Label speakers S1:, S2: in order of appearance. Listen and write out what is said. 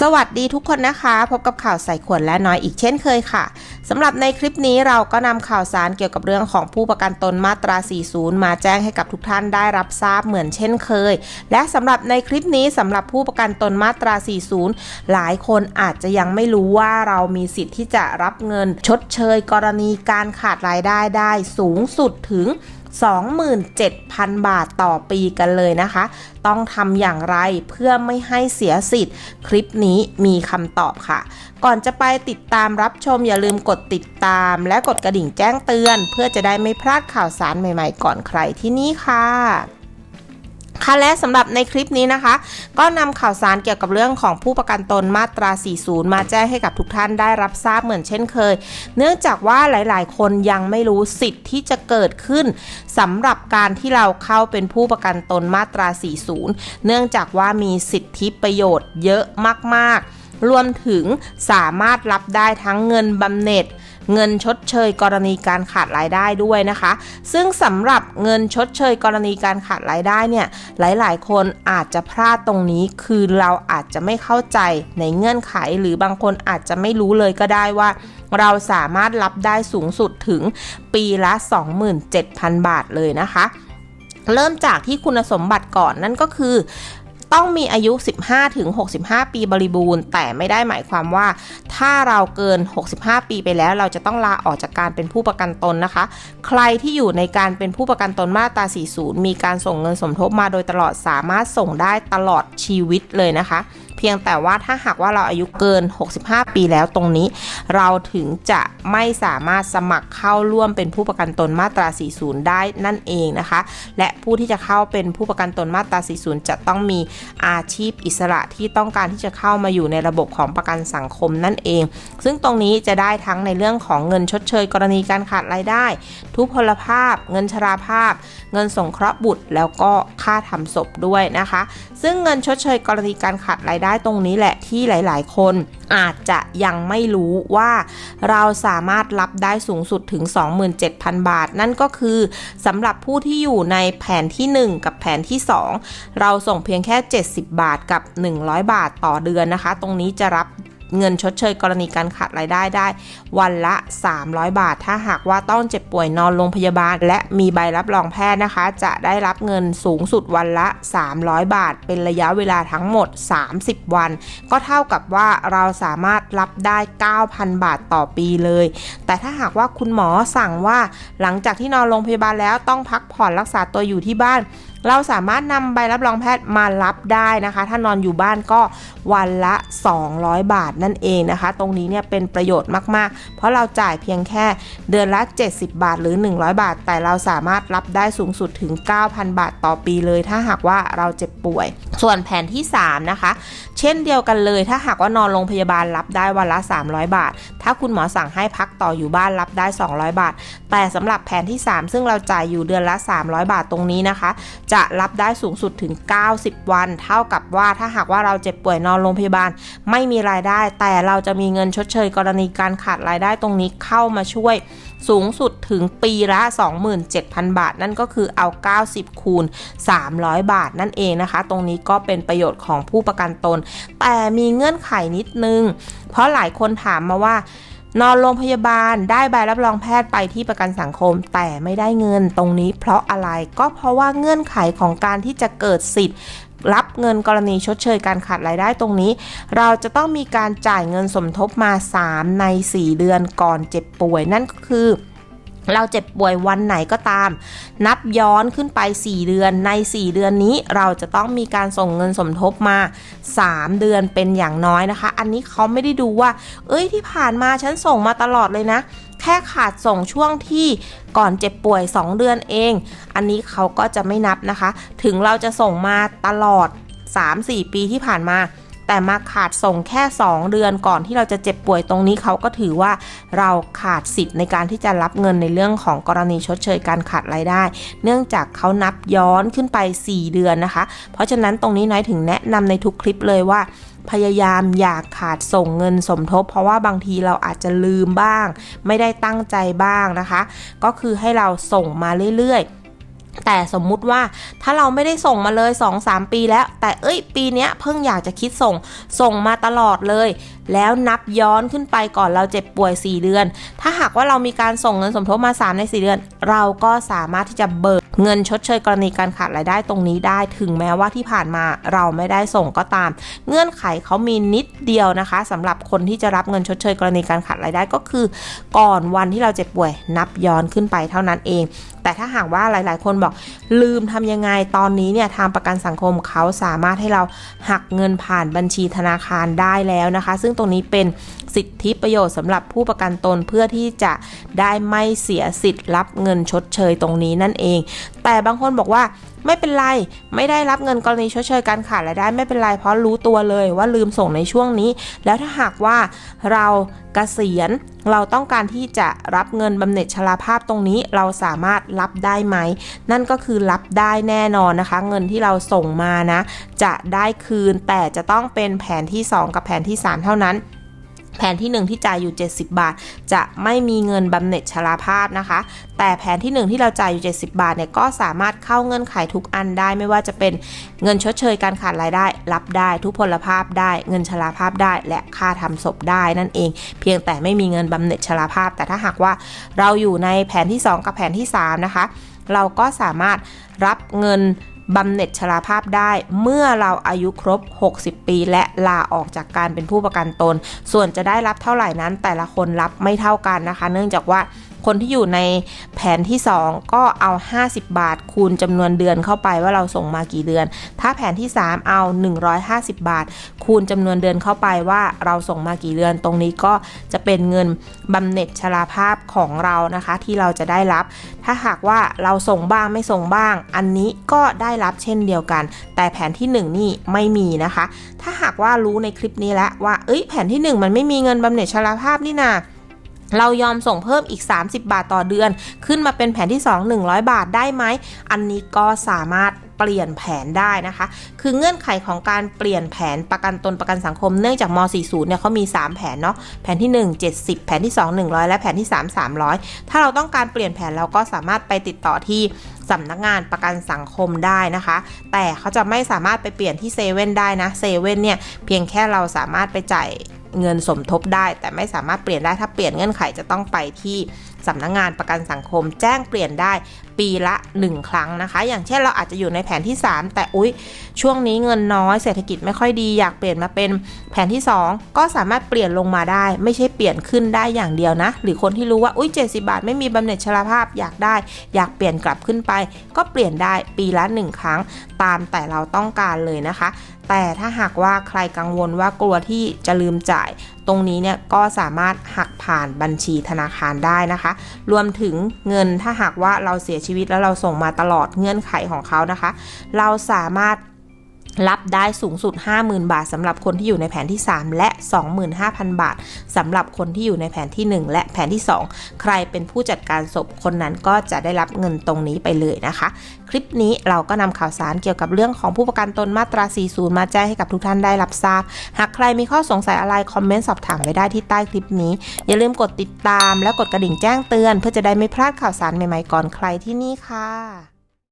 S1: สวัสดีทุกคนนะคะ พบกับข่าวใส่ขวดและน้อยอีกเช่นเคยค่ะสำหรับในคลิปนี้เราก็นำข่าวสารเกี่ยวกับเรื่องของผู้ประกันตนมาตรา 40 มาแจ้งให้กับทุกท่านได้รับทราบเหมือนเช่นเคย และสำหรับในคลิปนี้สำหรับผู้ประกันตนมาตรา 40 หลายคนอาจจะยังไม่รู้ว่าเรามีสิทธิ์ที่จะรับเงิน ชดเชยกรณีการขาดรายได้ได้สูงสุดถึง 27,000 บาทต่อปีกันเลยนะคะ ต้องทำอย่างไรเพื่อไม่ให้เสียสิทธิ์ คลิปนี้มีคำตอบค่ะ ก่อนจะไปติดตามรับชมอย่าลืมกดติดตาม และกดกระดิ่งแจ้งเตือน เพื่อจะได้ไม่พลาดข่าวสารใหม่ๆ ก่อนใครที่นี่ค่ะ ค่ะและสำหรับในคลิปนี้นะคะ ก็นำข่าวสารเกี่ยวกับเรื่องของผู้ประกันตนมาตรา 40 มาแจ้งให้กับทุกท่านได้รับทราบเหมือนเช่นเคย เนื่องจากว่าหลายๆ คนยังไม่รู้สิทธิ์ที่จะเกิดขึ้นสำหรับการที่เราเข้าเป็นผู้ประกันตนมาตรา 40 เนื่องจากว่ามีสิทธิประโยชน์เยอะมาก ๆ รวมถึงสามารถรับได้ทั้งเงินบำเหน็จ เงินชดเชยกรณีการขาดรายได้ด้วยนะคะ ซึ่งสำหรับเงินชดเชยกรณีการขาดรายได้เนี่ยหลายๆ คนอาจจะพลาดตรงนี้คือเราอาจจะไม่เข้าใจในเงื่อนไข หรือบางคนอาจจะไม่รู้เลยก็ได้ว่า เราสามารถรับได้สูงสุดถึงปีละ 27,000 บาทเลยนะคะ เริ่มจากที่คุณสมบัติก่อนนั่นก็คือ ต้องมีอายุ 15ถึง65 ปีบริบูรณ์ แต่ไม่ได้หมายความว่า ถ้าเราเกิน 65 ปีไปแล้ว เราจะต้องลาออกจากการเป็นผู้ประกันตนนะคะ ใครที่อยู่ในการเป็นผู้ประกันตนมาตรา 40 มีการส่งเงินสมทบมาโดยตลอดสามารถส่งได้ตลอดชีวิตเลยนะคะ พียงแต่ว่าถ้าหากว่าเราอายุเกิน 65 ปีแล้วตรงนี้ เราถึงจะไม่สามารถสมัครเข้าร่วมเป็นผู้ประกันตนมาตรา 40 ได้นั่นเองนะคะ และผู้ที่จะเข้าเป็นผู้ประกันตนมาตรา 40 จะต้องมีอาชีพอิสระที่ต้องการที่จะเข้ามาอยู่ในระบบของประกันสังคมนั่นเอง ซึ่งตรงนี้จะได้ทั้งในเรื่องของเงินชดเชยกรณีการขาดรายได้ ทุพพลภาพ เงินชราภาพ เงินสงเคราะห์บุตร แล้วก็ค่าทำศพด้วยนะคะ ซึ่งเงินชดเชยกรณีการขาดรายได้ตรงนี้แหละที่หลาย ๆ คนอาจจะยังไม่รู้ว่าเราสามารถรับได้สูงสุดถึง 27,000 บาท นั่นก็คือสำหรับผู้ที่อยู่ในแผนที่ 1 กับแผนที่ 2 เราส่งเพียงแค่ 70 บาทกับ 100 บาทต่อเดือนนะคะ ตรงนี้จะรับ เงินชดเชยกรณีการขาดรายได้ได้ วันละ 300 บาท ถ้าหากว่าต้องเจ็บป่วยนอนโรงพยาบาล และมีใบรับรองแพทย์นะคะ จะได้รับเงินสูงสุดวันละ 300 บาท เป็นระยะเวลาทั้งหมด 30 วัน ก็เท่ากับว่าเราสามารถรับได้ 9,000 บาทต่อปีเลย แต่ถ้าหากว่าคุณหมอสั่งว่าหลังจากที่นอนโรงพยาบาลแล้วต้องพักผ่อนรักษาตัวอยู่ที่บ้าน เราสามารถนำใบรับรองแพทย์มารับได้นะคะ ถ้านอนอยู่บ้านก็วันละ 200 บาทนั่นเองนะคะ ตรงนี้เนี่ยเป็นประโยชน์มาก ๆ เพราะเราจ่ายเพียงแค่เดือนละ 70 บาทหรือ 100 บาท แต่เราสามารถรับได้สูงสุดถึง 9,000 บาทต่อปีเลย ถ้าหากว่าเราเจ็บป่วย ส่วนแผนที่ 3 นะคะ เช่นเดียวกันเลย ถ้าหากว่านอนโรงพยาบาลรับได้วันละ 300 บาท ถ้าคุณหมอสั่งให้พักต่ออยู่บ้านรับได้ 200 บาท แต่สำหรับแผนที่ 3 ซึ่งเราจ่ายอยู่เดือนละ 300 บาทตรงนี้นะคะ จะรับได้สูงสุดถึง 90 วัน เท่ากับว่าถ้าหากว่าเราเจ็บป่วยนอนโรงพยาบาล ไม่มีรายได้ แต่เราจะมีเงินชดเชยกรณีการขาดรายได้ตรงนี้เข้ามาช่วย สูงสุดถึงปีละ 27,000 บาท นั่นก็คือเอา 90 คูณ 300 บาทนั่นเองนะคะ ตรงนี้ก็เป็นประโยชน์ของผู้ประกันตน แต่มีเงื่อนไขนิดนึง เพราะหลายคนถามมาว่านอนโรงพยาบาลได้ใบรับรองแพทย์ไปที่ประกันสังคม แต่ไม่ได้เงินตรงนี้เพราะอะไรก็เพราะว่าเงื่อนไขของการที่จะเกิดสิทธิ์ รับเงินกรณีชดเชยการขาดรายได้ตรงนี้ เราจะต้องมีการจ่ายเงินสมทบมา 3 ใน 4 เดือนก่อนเจ็บป่วย นั่นก็คือเราเจ็บป่วยวันไหนก็ตาม นับย้อนขึ้นไป 4 เดือนใน 4 เดือนนี้เราจะต้องมีการส่งเงินสมทบมา 3 เดือนเป็นอย่างน้อยนะคะ อันนี้เขาไม่ได้ดูว่า เอ้ยที่ผ่านมาฉันส่งมาตลอดเลยนะ แค่ขาดส่งช่วงที่ก่อนเจ็บป่วย 2 เดือนเอง อันนี้เขาก็จะไม่นับนะคะ ถึงเราจะส่งมาตลอด 3-4 ปีที่ผ่านมา แต่มาขาดส่งแค่ 2 เดือนก่อนที่เราจะเจ็บป่วยตรงนี้เขาก็ถือว่าเราขาดสิทธิ์ในการที่จะรับเงินในเรื่องของกรณีชดเชยการขาดรายได้ เนื่องจากเขานับย้อนขึ้นไป 4 เดือนนะคะ เพราะฉะนั้นตรงนี้น้อยถึงแนะนำในทุกคลิปเลยว่า พยายามอย่าขาดส่งเงินสมทบ เพราะว่าบางทีเราอาจจะลืมบ้าง ไม่ได้ตั้งใจบ้างนะคะ ก็คือให้เราส่งมาเรื่อยๆแต่สมมุติว่าถ้าเราไม่ได้ส่งมาเลย 2-3 ปีแล้ว แต่เอ้ยปีนี้เพิ่งอยากจะคิดส่งส่งมาตลอดเลยแล้วนับย้อนขึ้นไปก่อนเราเจ็บป่วย 4 เดือน ถ้าหากว่าเรามีการส่งเงินสมทบมา 3 ใน 4 เดือน เราก็สามารถที่จะเบิกเงินชดเชยกรณีการขาดรายได้ตรงนี้ได้ ถึงแม้ว่าที่ผ่านมาเราไม่ได้ส่งก็ตาม เงื่อนไขเขามีนิดเดียวนะคะสำหรับคนที่จะรับเงินชดเชยกรณีการขาดรายได้ก็คือ ก่อนวันที่เราเจ็บป่วย นับย้อนขึ้นไปเท่านั้นเอง แต่ถ้าหากว่าหลาย ๆ คนบอกลืมทำยังไงตอนนี้เนี่ยทางประกันสังคมเขาสามารถให้เราหักเงินผ่านบัญชีธนาคารได้แล้วนะคะ ซึ่งตรงนี้เป็นสิทธิประโยชน์สำหรับผู้ประกันตนเพื่อที่จะได้ไม่เสียสิทธิ์รับเงินชดเชยตรงนี้นั่นเอง แต่บางคนบอกว่า ไม่เป็นไร ไม่ได้รับเงินกรณีชดเชยการขาดรายได้ไม่เป็นไร เพราะรู้ตัวเลยว่าลืมส่งในช่วงนี้ แล้วถ้าหากว่าเรากเกษียณเราต้องการที่จะรับเงินบำเหน็จชราภาพตรงนี้เราสามารถรับได้ไหม นั่นก็คือรับได้แน่นอนนะคะ เงินที่เราส่งมานะ จะได้คืนแต่จะต้องเป็นแผนที่ 2 กับแผนที่ 3 เท่านั้น แผนที่ 1 ที่จ่ายอยู่ 70 บาท จะไม่มีเงินบำเหน็จชราภาพนะคะ แต่แผนที่ 1 ที่เราจ่ายอยู่ 70 บาทเนี่ยก็สามารถเข้าเงื่อนไขทุกอันได้ไม่ว่าจะเป็นเงินชดเชยการขาดรายได้ รับได้ ทุกพลภาพได้ เงินชราภาพได้ และค่าทำศพได้นั่นเอง เพียงแต่ไม่มีเงินบำเหน็จชราภาพ แต่ถ้าหากว่าเราอยู่ในแผนที่ 2 กับแผนที่ 3 นะคะ เราก็สามารถรับเงิน บำเหน็จชราภาพได้เมื่อเราอายุครบ 60 ปี และลาออกจากการเป็นผู้ประกันตน ส่วนจะได้รับเท่าไหร่นั้นแต่ละคนรับไม่เท่ากันนะคะ เนื่องจากว่า คนที่อยู่ในแผนที่ 2 ก็เอา 50 บาท คูณจำนวนเดือนเข้าไปว่าเราส่งมากี่เดือน ถ้าแผนที่ 3 เอา 150 บาท คูณจำนวนเดือนเข้าไปว่าเราส่งมากี่เดือน ตรงนี้ก็จะเป็นเงินบำเหน็จชราภาพของเรานะคะที่เราจะได้รับ ถ้าหากว่าเราส่งบ้างไม่ส่งบ้าง อันนี้ก็ได้รับเช่นเดียวกัน แต่แผนที่ 1 นี่ไม่มีนะคะ ถ้าหากว่ารู้ในคลิปนี้แล้วว่า เอ้ยแผนที่ 1 มันไม่มีเงินบำเหน็จชราภาพนี่นา เรายอมส่งเพิ่มอีก 30 บาทต่อเดือน ขึ้นมาเป็นแผนที่ 2 100 บาทได้ไหม อันนี้ก็สามารถเปลี่ยนแผนได้นะคะ คือเงื่อนไขของการเปลี่ยนแผนประกันตนประกันสังคมเนื่องจากม 40 เนี่ยเขามี 3 แผนเนาะ แผนที่ 1 70 แผนที่ 2 100 และแผนที่ 3 300 ถ้าเราต้องการเปลี่ยนแผนเราก็สามารถไปติดต่อที่สำนักงานประกันสังคมได้นะคะ แต่เขาจะไม่สามารถไปเปลี่ยนที่เซเว่นได้นะ เซเว่นเนี่ยเพียงแค่เราสามารถไปจ่าย เงินสมทบได้ แต่ไม่สามารถเปลี่ยนได้ถ้าเปลี่ยนเงื่อนไขจะต้องไปที่ สำนักงานประกันสังคมแจ้งเปลี่ยนได้ปีละ 1 ครั้งนะคะ อย่างเช่นเราอาจจะอยู่ในแผนที่ 3 แต่อุ๊ย ช่วงนี้เงินน้อยเศรษฐกิจไม่ค่อยดีอยากเปลี่ยนมาเป็นแผนที่ 2 ก็สามารถเปลี่ยนลงมาได้ ไม่ใช่เปลี่ยนขึ้นได้อย่างเดียวนะ หรือคนที่รู้ว่าอุ๊ย 70 บาท ไม่มีบำเหน็จชราภาพอยากได้ อยากเปลี่ยนกลับขึ้นไป ก็เปลี่ยนได้ปีละ 1 ครั้ง ตามแต่เราต้องการเลยนะคะ แต่ถ้าหากว่าใครกังวลว่ากลัวที่จะลืมจ่าย ตรงนี้เนี่ยก็สามารถหักผ่านบัญชีธนาคารได้นะคะ รวมถึงเงินถ้าหากว่าเราเสียชีวิตแล้วเราส่งมาตลอดเงื่อนไขของเขานะคะ เราสามารถ รับได้สูงสุด 50,000 บาทสำหรับคนที่อยู่ในแผนที่ 3 และ 25,000 บาทสำหรับคนที่อยู่ในแผนที่ 1 และแผนที่ 2 ใครเป็นผู้จัดการศพคนนั้นก็จะได้รับเงินตรงนี้ไปเลยนะคะ คลิปนี้เราก็นำข่าวสารเกี่ยวกับเรื่องของผู้ประกันตนมาตรา 40 มาแจ้งให้กับทุกท่านได้รับทราบ หากใครมีข้อสงสัยอะไรคอมเมนต์สอบถามไว้ได้ที่ใต้คลิปนี้ อย่าลืมกดติดตามและกดกระดิ่งแจ้งเตือน เพื่อจะได้ไม่พลาดข่าวสารใหม่ๆก่อนใครที่นี่ค่ะ